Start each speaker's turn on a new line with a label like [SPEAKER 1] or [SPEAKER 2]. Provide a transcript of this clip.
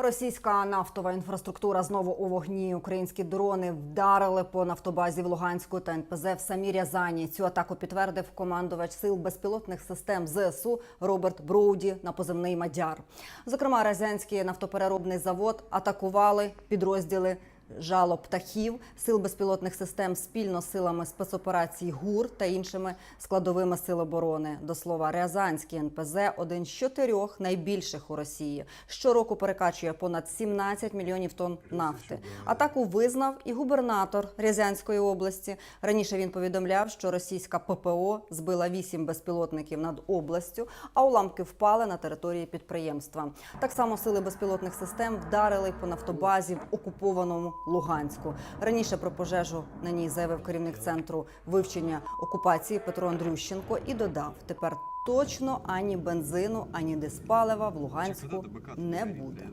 [SPEAKER 1] Російська нафтова інфраструктура знову у вогні. Українські дрони вдарили по нафтобазі в Луганську та НПЗ в самій Рязані. Цю атаку підтвердив командувач сил безпілотних систем ЗСУ Роберт Броуді на позивний Мадяр. Зокрема, Рязанський нафтопереробний завод атакували підрозділи. Жало птахів, сил безпілотних систем спільно з силами спецоперацій ГУР та іншими складовими сил оборони. До слова, Рязанський НПЗ один з чотирьох найбільших у Росії. Щороку перекачує понад 17 мільйонів тонн нафти. Атаку визнав і губернатор Рязанської області. Раніше він повідомляв, що російська ППО збила вісім безпілотників над областю, а уламки впали на території підприємства. Так само сили безпілотних систем вдарили по нафтобазі в окупованому Луганську. Раніше про пожежу на ній заявив керівник центру вивчення окупації Петро Андрющенко і додав: тепер точно ані бензину, ані диспалива в Луганську не буде.